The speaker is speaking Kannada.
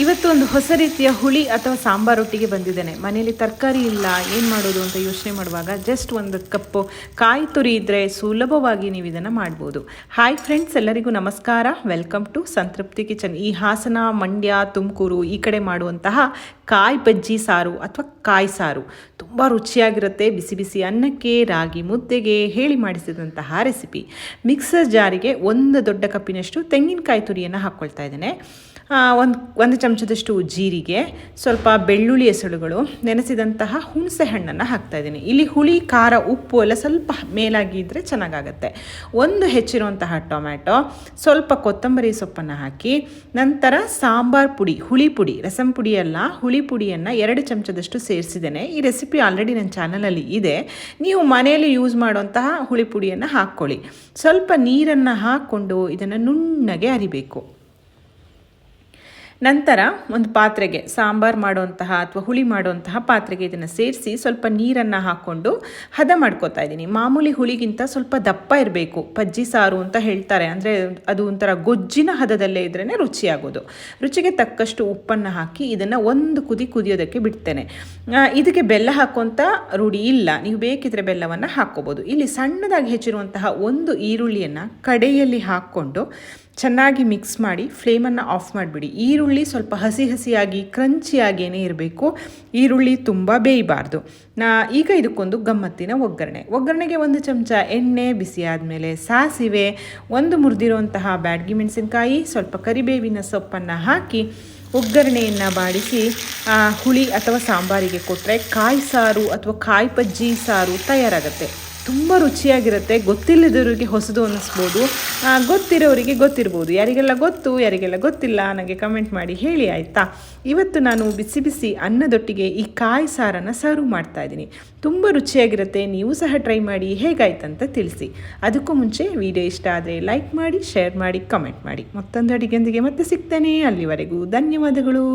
ಇವತ್ತು ಒಂದು ಹೊಸ ರೀತಿಯ ಹುಳಿ ಅಥವಾ ಸಾಂಬಾರೊಟ್ಟಿಗೆ ಬಂದಿದ್ದೇನೆ. ಮನೆಯಲ್ಲಿ ತರಕಾರಿ ಇಲ್ಲ, ಏನು ಮಾಡೋದು ಅಂತ ಯೋಚನೆ ಮಾಡುವಾಗ ಜಸ್ಟ್ ಒಂದು ಕಪ್ಪು ಕಾಯಿ ತುರಿ ಇದ್ದರೆ ಸುಲಭವಾಗಿ ನೀವು ಇದನ್ನು ಮಾಡ್ಬೋದು. ಹಾಯ್ ಫ್ರೆಂಡ್ಸ್ ಎಲ್ಲರಿಗೂ ನಮಸ್ಕಾರ. ವೆಲ್ಕಮ್ ಟು ಸಂತೃಪ್ತಿ ಕಿಚನ್ ಈ ಹಾಸನ, ಮಂಡ್ಯ, ತುಮಕೂರು ಈ ಕಡೆ ಮಾಡುವಂತಹ ಕಾಯಿ ಬಜ್ಜಿ ಸಾರು ಅಥವಾ ಕಾಯಿ ಸಾರು ತುಂಬ ರುಚಿಯಾಗಿರುತ್ತೆ. ಬಿಸಿ ಬಿಸಿ ಅನ್ನಕ್ಕೆ, ರಾಗಿ ಮುದ್ದೆಗೆ ಹೇಳಿ ಮಾಡಿಸಿದಂತಹ ರೆಸಿಪಿ ಮಿಕ್ಸರ್ ಜಾರಿಗೆ ಒಂದು ದೊಡ್ಡ ಕಪ್ಪಿನಷ್ಟು ತೆಂಗಿನಕಾಯಿ ತುರಿಯನ್ನು ಹಾಕ್ಕೊಳ್ತಾ ಇದ್ದೇನೆ. ಒಂದು ಒಂದು ಚಮಚದಷ್ಟು ಜೀರಿಗೆ, ಸ್ವಲ್ಪ ಬೆಳ್ಳುಳ್ಳಿ ಎಸಳುಗಳು ನೆನೆಸಿದಂತಹ ಹುಣಸೆ ಹಣ್ಣನ್ನು ಹಾಕ್ತಾ ಇದ್ದೀನಿ. ಇಲ್ಲಿ ಹುಳಿ, ಖಾರ, ಉಪ್ಪು ಎಲ್ಲ ಸ್ವಲ್ಪ ಮೇಲಾಗಿ ಇದ್ದರೆ ಚೆನ್ನಾಗಾಗತ್ತೆ. ಒಂದು ಹೆಚ್ಚಿರುವಂತಹ ಟೊಮ್ಯಾಟೊ, ಸ್ವಲ್ಪ ಕೊತ್ತಂಬರಿ ಸೊಪ್ಪನ್ನು ಹಾಕಿ, ನಂತರ ಸಾಂಬಾರ್ ಪುಡಿ, ಹುಳಿ ಪುಡಿ, ರಸಂ ಪುಡಿ ಅಲ್ಲ, ಹುಳಿ ಪುಡಿಯನ್ನು ಎರಡು ಚಮಚದಷ್ಟು ಸೇರಿಸಿದ್ದೇನೆ. ಈ ರೆಸಿಪಿ ಆಲ್ರೆಡಿ ನನ್ನ ಚಾನಲಲ್ಲಿ ಇದೆ. ನೀವು ಮನೆಯಲ್ಲಿ ಯೂಸ್ ಮಾಡುವಂತಹ ಹುಳಿ ಪುಡಿಯನ್ನು ಹಾಕ್ಕೊಳ್ಳಿ. ಸ್ವಲ್ಪ ನೀರನ್ನು ಹಾಕ್ಕೊಂಡು ಇದನ್ನು ನುಣ್ಣಗೆ ಅರಿಬೇಕು. ನಂತರ ಒಂದು ಪಾತ್ರೆಗೆ ಸಾಂಬಾರು ಮಾಡುವಂತಹ ಅಥವಾ ಹುಳಿ ಮಾಡುವಂತಹ ಪಾತ್ರೆಗೆ ಇದನ್ನು ಸೇರಿಸಿ ಸ್ವಲ್ಪ ನೀರನ್ನು ಹಾಕ್ಕೊಂಡು ಹದ ಮಾಡ್ಕೋತಾ ಇದ್ದೀನಿ. ಮಾಮೂಲಿ ಹುಳಿಗಿಂತ ಸ್ವಲ್ಪ ದಪ್ಪ ಇರಬೇಕು. ಪಜ್ಜಿ ಸಾರು ಅಂತ ಹೇಳ್ತಾರೆ. ಅಂದರೆ ಅದು ಒಂಥರ ಗೊಜ್ಜಿನ ಹದದಲ್ಲೇ ಇದ್ರೇ ರುಚಿಯಾಗೋದು. ರುಚಿಗೆ ತಕ್ಕಷ್ಟು ಉಪ್ಪನ್ನು ಹಾಕಿ ಇದನ್ನು ಒಂದು ಕುದಿ ಕುದಿಯೋದಕ್ಕೆ ಬಿಡ್ತೇನೆ. ಇದಕ್ಕೆ ಬೆಲ್ಲ ಹಾಕುವಂಥ ರೂಢಿ ಇಲ್ಲ. ನೀವು ಬೇಕಿದ್ರೆ ಬೆಲ್ಲವನ್ನು ಹಾಕ್ಕೋಬೋದು. ಇಲ್ಲಿ ಸಣ್ಣದಾಗಿ ಹೆಚ್ಚಿರುವಂತಹ ಒಂದು ಈರುಳ್ಳಿಯನ್ನು ಕಡೆಯಲ್ಲಿ ಹಾಕ್ಕೊಂಡು ಚೆನ್ನಾಗಿ ಮಿಕ್ಸ್ ಮಾಡಿ ಫ್ಲೇಮನ್ನು ಆಫ್ ಮಾಡಿಬಿಡಿ. ಈರುಳ್ಳಿ ಸ್ವಲ್ಪ ಹಸಿ ಹಸಿಯಾಗಿ ಕ್ರಂಚಿಯಾಗೇನೆ ಇರಬೇಕು. ಈರುಳ್ಳಿ ತುಂಬ ಬೇಯಬಾರ್ದು. ನಾ ಈಗ ಇದಕ್ಕೊಂದು ಗಮ್ಮತ್ತಿನ ಒಗ್ಗರಣೆ. ಒಗ್ಗರಣೆಗೆ ಒಂದು ಚಮಚ ಎಣ್ಣೆ, ಬಿಸಿ ಆದಮೇಲೆ ಸಾಸಿವೆ, ಒಂದು ಮುರಿದಿರುವಂತಹ ಬ್ಯಾಡ್ಗಿ ಮೆಣಸಿನಕಾಯಿ, ಸ್ವಲ್ಪ ಕರಿಬೇವಿನ ಸೊಪ್ಪನ್ನು ಹಾಕಿ ಒಗ್ಗರಣೆಯನ್ನು ಬಾಡಿಸಿ ಹುಳಿ ಅಥವಾ ಸಾಂಬಾರಿಗೆ ಕೊಟ್ಟರೆ ಕಾಯಿ ಸಾರು ಅಥವಾ ಕಾಯಿ ಪಜ್ಜಿ ಸಾರು ತಯಾರಾಗುತ್ತೆ. ತುಂಬ ರುಚಿಯಾಗಿರುತ್ತೆ. ಗೊತ್ತಿಲ್ಲದವರಿಗೆ ಹೊಸದು ಅನ್ನಿಸ್ಬೋದು. ಗೊತ್ತಿರೋರಿಗೆ ಗೊತ್ತಿರ್ಬೋದು. ಯಾರಿಗೆಲ್ಲ ಗೊತ್ತು, ಯಾರಿಗೆಲ್ಲ ಗೊತ್ತಿಲ್ಲ ನನಗೆ ಕಮೆಂಟ್ ಮಾಡಿ ಹೇಳಿ ಆಯಿತಾ? ಇವತ್ತು ನಾನು ಬಿಸಿ ಬಿಸಿ ಅನ್ನದೊಟ್ಟಿಗೆ ಈ ಕಾಯಿ ಸಾರನ್ನು ಸರ್ವ್ ಮಾಡ್ತಾ ಇದ್ದೀನಿ. ತುಂಬ ರುಚಿಯಾಗಿರುತ್ತೆ. ನೀವು ಸಹ ಟ್ರೈ ಮಾಡಿ ಹೇಗಾಯ್ತಂತ ತಿಳಿಸಿ. ಅದಕ್ಕೂ ಮುಂಚೆ ವಿಡಿಯೋ ಇಷ್ಟ ಆದರೆ ಲೈಕ್ ಮಾಡಿ, ಶೇರ್ ಮಾಡಿ ಕಮೆಂಟ್ ಮಾಡಿ. ಮತ್ತೊಂದು ಅಡಿಗೆಯೊಂದಿಗೆ ಮತ್ತೆ ಸಿಗ್ತೇನೆ. ಅಲ್ಲಿವರೆಗೂ ಧನ್ಯವಾದಗಳು.